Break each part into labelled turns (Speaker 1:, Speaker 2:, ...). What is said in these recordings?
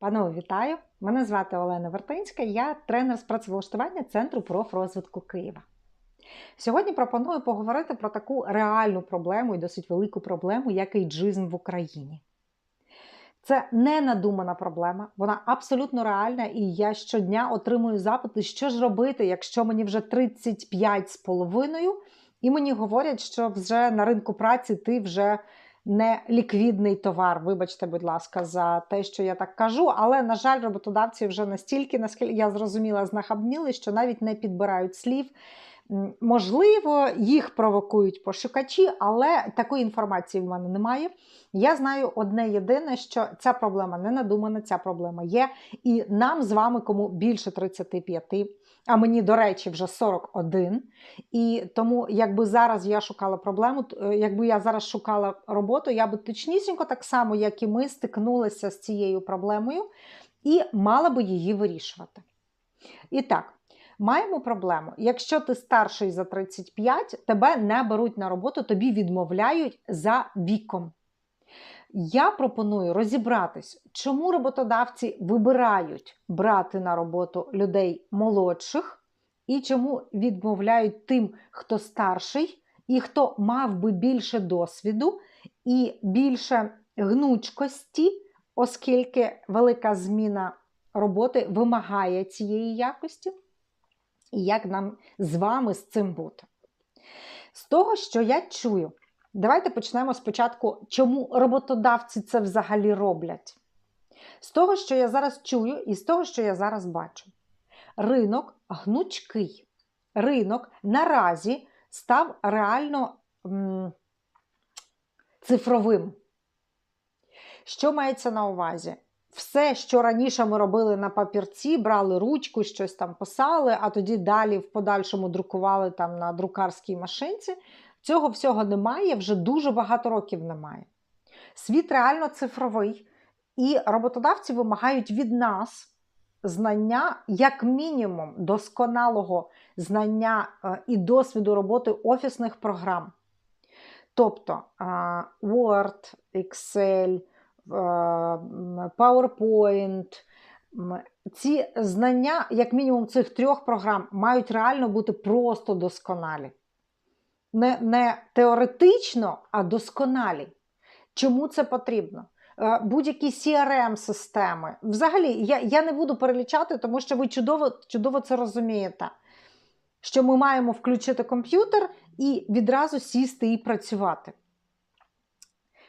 Speaker 1: Панове, вітаю! Мене звати Олена Вертинська, я тренер з працевлаштування Центру профрозвитку Києва. Сьогодні пропоную поговорити про таку реальну проблему і досить велику проблему, як ейджизм в Україні. Це не надумана проблема, вона абсолютно реальна, і я щодня отримую запити, що ж робити, якщо мені вже 35 з половиною, і мені говорять, що вже на ринку праці ти вже не ліквідний товар. Вибачте, будь ласка, за те, що я так кажу. Але, на жаль, роботодавці вже настільки, наскільки я зрозуміла, знахабніли, що навіть не підбирають слів. Можливо, їх провокують пошукачі, але такої інформації в мене немає. Я знаю одне єдине, що ця проблема не надумана, ця проблема є. І нам з вами, кому більше 35, а мені, до речі, вже 41. І тому, якби зараз я шукала проблему, е, якби я зараз шукала роботу, я би точнісінько так само, як і ми, стикнулася з цією проблемою і мала би її вирішувати. І так. Маємо проблему. Якщо ти старший за 35, тебе не беруть на роботу, тобі відмовляють за віком. Я пропоную розібратись, чому роботодавці вибирають брати на роботу людей молодших і чому відмовляють тим, хто старший і хто мав би більше досвіду і більше гнучкості, оскільки велика зміна роботи вимагає цієї якості. І як нам з вами з цим бути? З того, що я чую, давайте почнемо спочатку, чому роботодавці це взагалі роблять. З того, що я зараз чую, і з того, що я зараз бачу. Ринок гнучкий. Ринок наразі став реально м, цифровим. Що мається на увазі? Все, що раніше ми робили на папірці, брали ручку, щось там писали, а тоді далі в подальшому друкували там на друкарській машинці. Цього всього немає, вже дуже багато років немає. Світ реально цифровий, і роботодавці вимагають від нас знання, як мінімум, досконалого знання е, і досвіду роботи офісних програм. Тобто Word, Excel, е, PowerPoint. Ці знання, як мінімум, цих трьох програм мають реально бути просто досконалі. Не, не теоретично, а досконалі. Чому це потрібно? Е, Будь-які CRM-системи. Взагалі, я, я не буду перелічати, тому що ви чудово, чудово це розумієте. Що ми маємо включити комп'ютер і відразу сісти і працювати.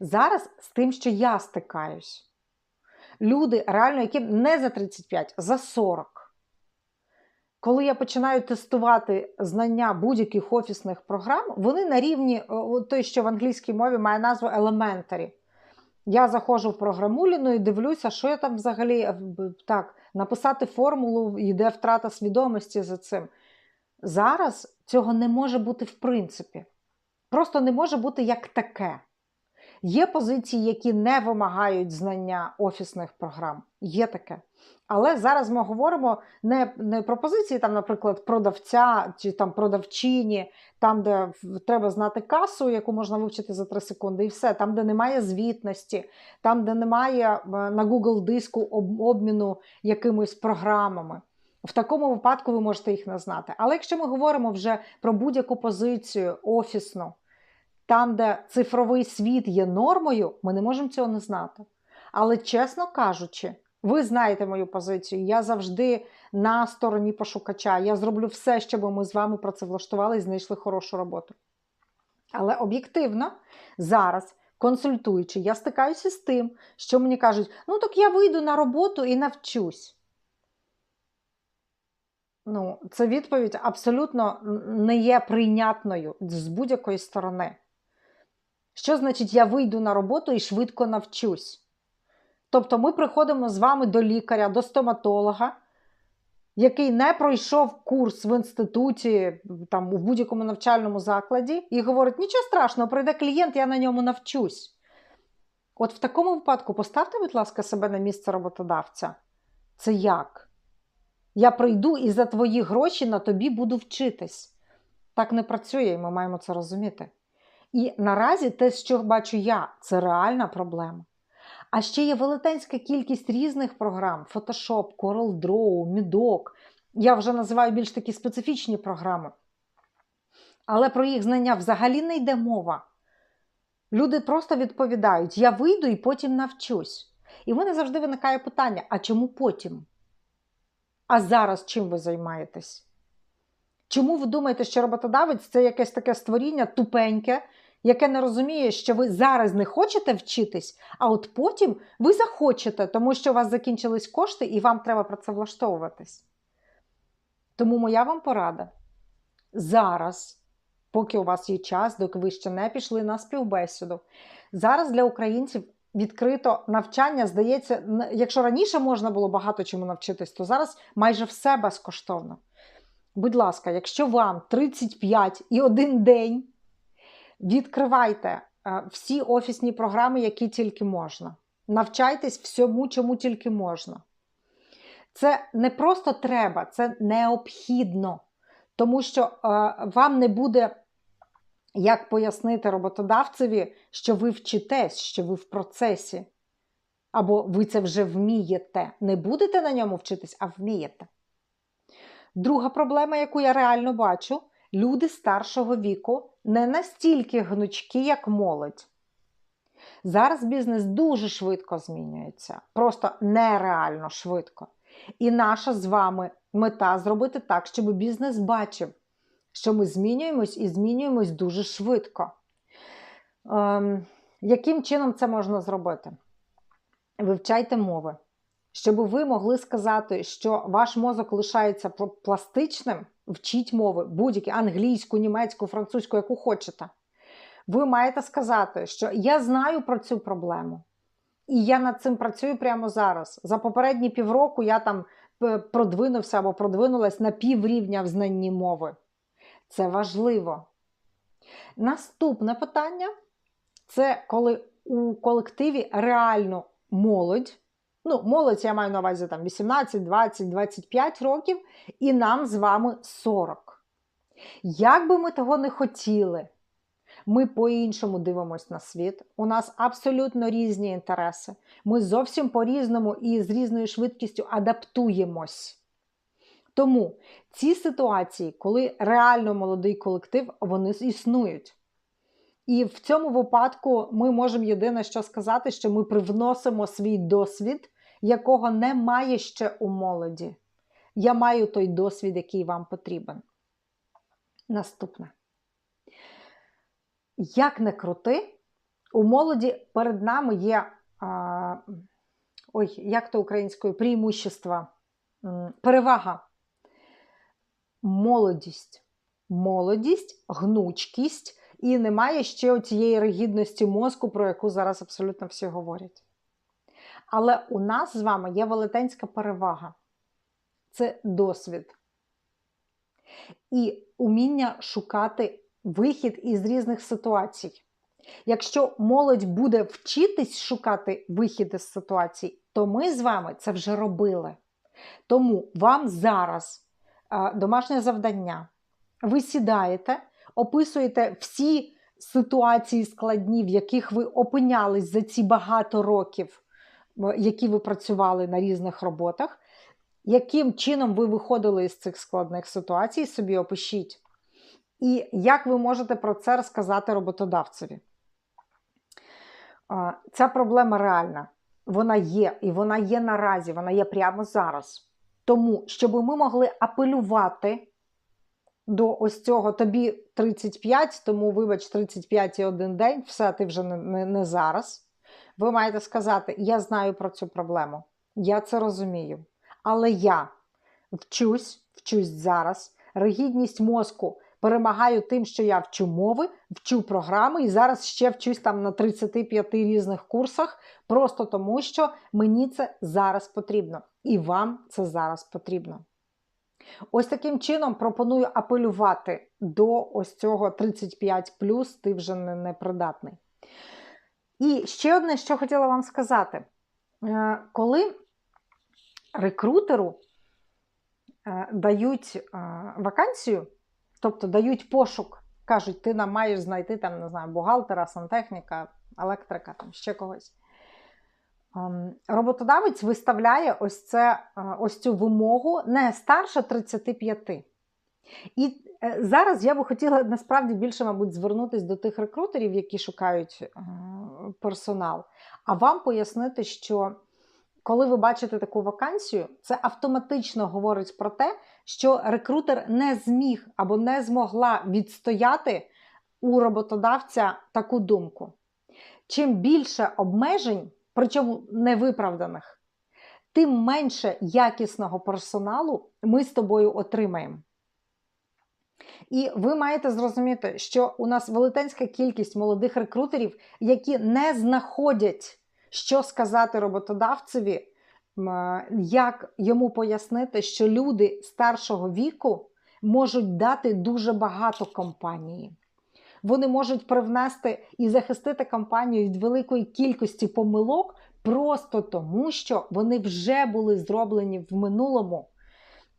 Speaker 1: Зараз з тим, що я стикаюсь, люди, реально, які не за 35, а за 40. Коли я починаю тестувати знання будь-яких офісних програм, вони на рівні той, що в англійській мові має назву elementary. Я заходжу в програмуліну і дивлюся, що я там взагалі е, так, написати формулу, йде втрата свідомості за цим. Зараз цього не може бути в принципі. Просто не може бути як таке. Є позиції, які не вимагають знання офісних програм. Є таке. Але зараз ми говоримо не, не про позиції, там, наприклад, продавця чи там продавчині, там, де треба знати касу, яку можна вивчити за 3 секунди, і все, там, де немає звітності, там, де немає е, на Google диску обміну якимись програмами. В такому випадку ви можете їх не знати. Але якщо ми говоримо вже про будь-яку позицію офісну, там, де цифровий світ є нормою, ми не можемо цього не знати. Але чесно кажучи, ви знаєте мою позицію. Я завжди на стороні пошукача. Я зроблю все, щоб ми з вами працевлаштували і знайшли хорошу роботу. Але об'єктивно зараз, консультуючи, я стикаюся з тим, що мені кажуть: ну так я вийду на роботу і навчусь. Ну, це відповідь абсолютно не є прийнятною з будь-якої сторони. Що значить я вийду на роботу і швидко навчусь? Тобто ми приходимо з вами до лікаря, до стоматолога, який не пройшов курс в інституті, там, в будь-якому навчальному закладі, і говорить: нічого страшного, прийде клієнт, я на ньому навчусь. От в такому випадку поставте, будь ласка, себе на місце роботодавця. Це як? Я прийду і за твої гроші на тобі буду вчитись. Так не працює, і ми маємо це розуміти. І наразі те, що бачу я, це реальна проблема. А ще є велетенська кількість різних програм: Photoshop, CorelDRAW, Medoc. Я вже називаю більш такі специфічні програми. Але про їх знання взагалі не йде мова. Люди просто відповідають: я вийду і потім навчусь. І в мене завжди виникає питання: а чому потім? А зараз чим ви займаєтесь? Чому ви думаєте, що роботодавець це якесь таке створіння тупеньке, яке не розуміє, що ви зараз не хочете вчитись, а от потім ви захочете, тому що у вас закінчились кошти і вам треба працевлаштовуватись. Тому моя вам порада зараз, поки у вас є час, доки ви ще не пішли на співбесіду, зараз для українців відкрито навчання, здається, якщо раніше можна було багато чому навчитись, то зараз майже все безкоштовно. Будь ласка, якщо вам 35 і один день, відкривайте е, всі офісні програми, які тільки можна. Навчайтесь всьому, чому тільки можна. Це не просто треба, це необхідно. Тому що е, вам не буде як пояснити роботодавцеві, що ви вчитесь, що ви в процесі, або ви це вже вмієте. Не будете на ньому вчитись, а вмієте. Друга проблема, яку я реально бачу, люди старшого віку не настільки гнучкі, як молодь. Зараз бізнес дуже швидко змінюється, просто нереально швидко. І наша з вами мета зробити так, щоб бізнес бачив, що ми змінюємось і змінюємось дуже швидко. Ем, Яким чином це можна зробити? Вивчайте мови. Щоб ви могли сказати, що ваш мозок лишається пластичним, вчіть мови, будь-які англійську, німецьку, французьку, яку хочете. Ви маєте сказати, що я знаю про цю проблему. І я над цим працюю прямо зараз. За попередні півроку я там е, продвинувся або продвинулась на піврівня в знанні мови. Це важливо. Наступне питання це коли у колективі реально молодь. Ну, молодь я маю на увазі там 18, 20, 25 років, і нам з вами 40. Як би ми того не хотіли, ми по-іншому дивимося на світ. У нас абсолютно різні інтереси. Ми зовсім по-різному і з різною швидкістю адаптуємось. Тому ці ситуації, коли реально молодий колектив, вони існують. І в цьому випадку ми можемо єдине що сказати, що ми привносимо свій досвід, якого немає ще у молоді. Я маю той досвід, який вам потрібен. Наступне. Як не крути, у молоді перед нами є а, ой, як то українською преимущество, перевага молодість. Молодість, гнучкість, і немає ще цієї ригідності мозку, про яку зараз абсолютно всі говорять. Але у нас з вами є велетенська перевага це досвід. І уміння шукати вихід із різних ситуацій. Якщо молодь буде вчитись шукати вихід із ситуацій, то ми з вами це вже робили. Тому вам зараз домашнє завдання. Ви сідаєте, описуєте всі ситуації складні, в яких ви опинялись за ці багато років, які ви працювали на різних роботах. Яким чином ви виходили із цих складних ситуацій, собі опишіть. І як ви можете про це розказати роботодавцеві? Ця проблема реальна. Вона є, і вона є наразі, вона є прямо зараз. Тому, щоб ми могли апелювати до ось цього тобі 35, тому, вибач, 35 і один день, все ти вже не, не, не зараз. Ви маєте сказати: я знаю про цю проблему, я це розумію. Але я вчусь, вчусь зараз. Ригідність мозку перемагаю тим, що я вчу мови, вчу програми, і зараз ще вчусь там на 35 різних курсах, просто тому що мені це зараз потрібно. І вам це зараз потрібно. Ось таким чином пропоную апелювати до ось цього 35, ти вже не, непридатний. І ще одне, що хотіла вам сказати: е, коли рекрутеру е, дають е, вакансію, тобто дають пошук, кажуть, ти нам маєш знайти там, не знаю, бухгалтера, сантехніка, електрика, там ще когось. Ем, Роботодавець виставляє ось, це, е, ось цю вимогу не старше 35. І е, зараз я би хотіла насправді більше, мабуть, звернутися до тих рекрутерів, які шукають е, персонал, а вам пояснити, що коли ви бачите таку вакансію, це автоматично говорить про те, що рекрутер не зміг або не змогла відстояти у роботодавця таку думку. Чим більше обмежень, причому невиправданих, тим менше якісного персоналу ми з тобою отримаємо. І ви маєте зрозуміти, що у нас велетенська кількість молодих рекрутерів, які не знаходять, що сказати роботодавцеві, як йому пояснити, що люди старшого віку можуть дати дуже багато компанії. Вони можуть привнести і захистити компанію від великої кількості помилок просто тому, що вони вже були зроблені в минулому.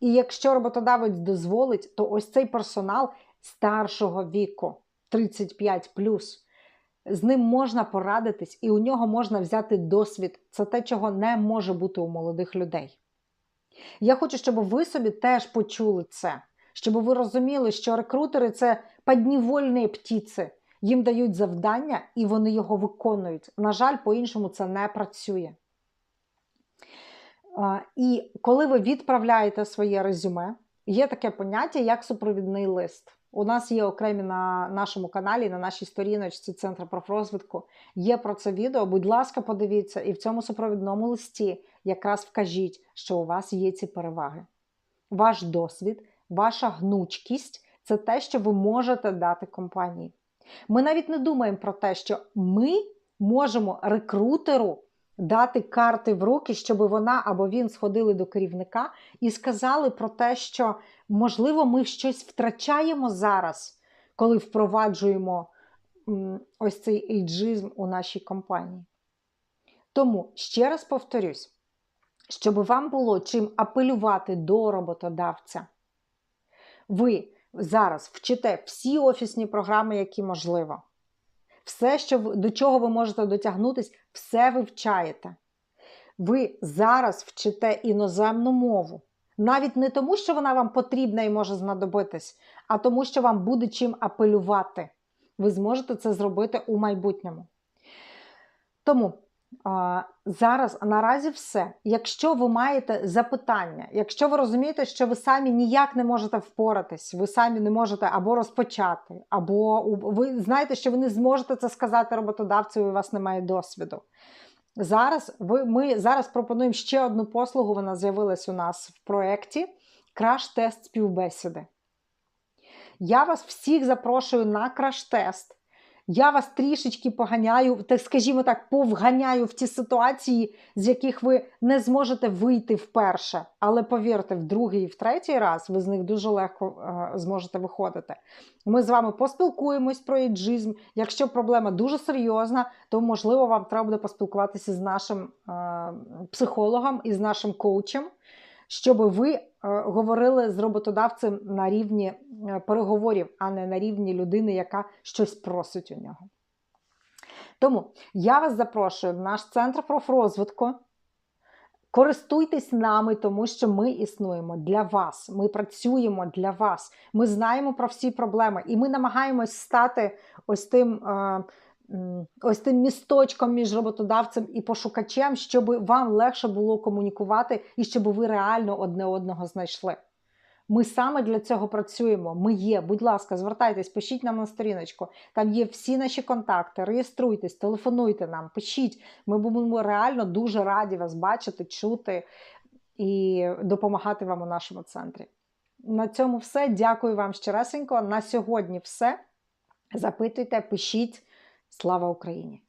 Speaker 1: І якщо роботодавець дозволить, то ось цей персонал старшого віку, 35 з ним можна порадитись, і у нього можна взяти досвід. Це те, чого не може бути у молодих людей. Я хочу, щоб ви собі теж почули це, щоб ви розуміли, що рекрутери це поднівольні птіці. Їм дають завдання і вони його виконують. На жаль, по-іншому це не працює. І коли ви відправляєте своє резюме, є таке поняття, як супровідний лист. У нас є окремі на нашому каналі, на нашій сторіночці Центру профрозвитку. Є про це відео. Будь ласка, подивіться, і в цьому супровідному листі якраз вкажіть, що у вас є ці переваги. Ваш досвід, ваша гнучкість це те, що ви можете дати компанії. Ми навіть не думаємо про те, що ми можемо рекрутеру дати карти в руки, щоб вона або він сходили до керівника і сказали про те, що, можливо, ми щось втрачаємо зараз, коли впроваджуємо ось цей ейджизм у нашій компанії. Тому ще раз повторюсь, щоб вам було чим апелювати до роботодавця, ви зараз вчите всі офісні програми, які можливо. Все, що до чого ви можете дотягнутися, все вивчаєте. Ви зараз вчите іноземну мову. Навіть не тому, що вона вам потрібна і може знадобитись, а тому, що вам буде чим апелювати. Ви зможете це зробити у майбутньому. Тому Зараз наразі все. Якщо ви маєте запитання, якщо ви розумієте, що ви самі ніяк не можете впоратись, ви самі не можете або розпочати, або ви знаєте, що ви не зможете це сказати роботодавцю, і у вас немає досвіду. Зараз ви, ми зараз пропонуємо ще одну послугу. Вона з'явилась у нас в проєкті краш-тест співбесіди. Я вас всіх запрошую на краш-тест. Я вас трішечки поганяю, так скажімо так, повганяю в ті ситуації, з яких ви не зможете вийти вперше. Але повірте, в другий і в третій раз ви з них дуже легко е, зможете виходити. Ми з вами поспілкуємось про еджизм. Якщо проблема дуже серйозна, то можливо вам треба буде поспілкуватися з нашим е, психологом і з нашим коучем щоб ви говорили з роботодавцем на рівні е, переговорів, а не на рівні людини, яка щось просить у нього. Тому я вас запрошую в наш центр профрозвитку. Користуйтесь нами, тому що ми існуємо для вас. Ми працюємо для вас. Ми знаємо про всі проблеми, і ми намагаємось стати ось тим. Е, ось тим місточком між роботодавцем і пошукачем, щоб вам легше було комунікувати і щоб ви реально одне одного знайшли. Ми саме для цього працюємо. Ми є. Будь ласка, звертайтесь, пишіть нам на сторіночку. Там є всі наші контакти. Реєструйтесь, телефонуйте нам, пишіть. Ми будемо реально дуже раді вас бачити, чути і допомагати вам у нашому центрі. На цьому все. Дякую вам щиресенько. На сьогодні все. Запитуйте, пишіть. Слава Україні!